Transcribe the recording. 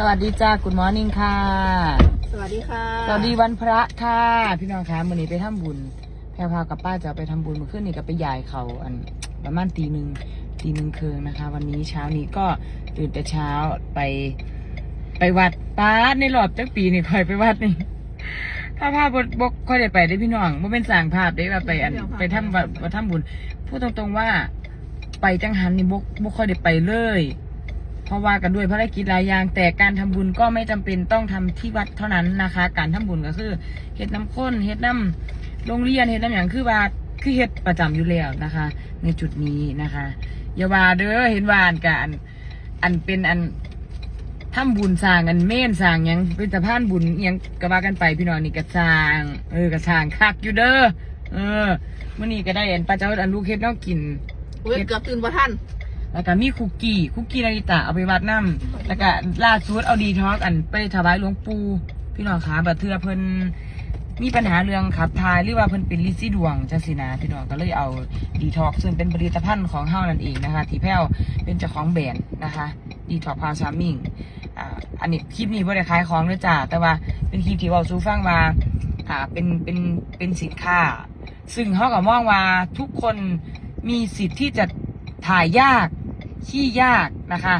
สวัสดีจ้ากุ d มอร์นิ่งค่ะ สวัสดีค่ะ สวัสดีวันพระค่ะ พี่น้องคะวันนี้ไปทำบุญ แพรพากับป้าจะไปทำบุญเมื่อคืนนี้ก็ไปยายเขาอันประมาณตีหนึ่งตีหนึ่งเคืองนะคะ วันนี้เช้านี้ก็ตื่นแต่เช้าไป ไปวัดป้าดในรอบจักปีนี่คอยไปวัดนี่ถ้าภาพบกบกค่อยได้ไปได้อพี่น้องว่าเป็นสร้างภาพได้ว่าไปอันไปทำวัดวัดทำบุญพูดตรงๆว่า ไปจังหันนี่บกบกค่อยได้ไปเลย เพราะว่ากันด้วยภารกิจหลายอย่าง แต่การทำบุญก็ไม่จำเป็นต้องทำที่วัดเท่านั้นนะคะ การทำบุญก็คือเฮ็ดน้ำข้นเฮ็ดน้ำโรงเรียนเฮ็ดน้ำอย่างคือว่าคือเฮ็ดประจำอยู่แล้วนะคะ ในจุดนี้นะคะอย่าว่าเด้อเห็นว่าอันกอันอันเป็นอันทำบุญสร้างอันเม่นสร้างยังเป็นสะพานบุญยังก็ว่ากันไปพี่น้องนี่ก็สร้างเออก็สร้างคักอยู่เด้อเออมื่อนี้ก็ได้อันป้าเจ้าอันลูกเฮ็ดน้องกินเว้ยเกือบตื่นบ่ทัน แล้วก็มีคุกกี้ คุกกี้นาริตะเอาไปวัดน้ำแล้วก็ล่าสุดเอาดีท็อกอันไปถวายหลวงปู่พี่น้องขาบัดเทือเพิ่นมีปัญหาเรื่องขับถ่ายหรือว่าเพิ่นเป็นลิซี่ดวงจังสินะพี่น้องก็เลยเอาดีท็อกซึ่งเป็นผลิตภัณฑ์ของเฮานั่นเองนะคะ ที่แพ้วเป็นเจ้าของแบรนด์นะคะดีท็อกพาวชามิงอ่าอันนี้คลิปนี้บ่ได้ขายของเลยจ้าแต่ว่าเป็นคลิปที่เว้าสู่ฟังว่าอ่าเป็นเป็นเป็นสินค้า ซึ่งเขาก็มองว่าทุกคนมีสิทธิ์ที่จะถ่ายยาก ขี้ยากนะคะ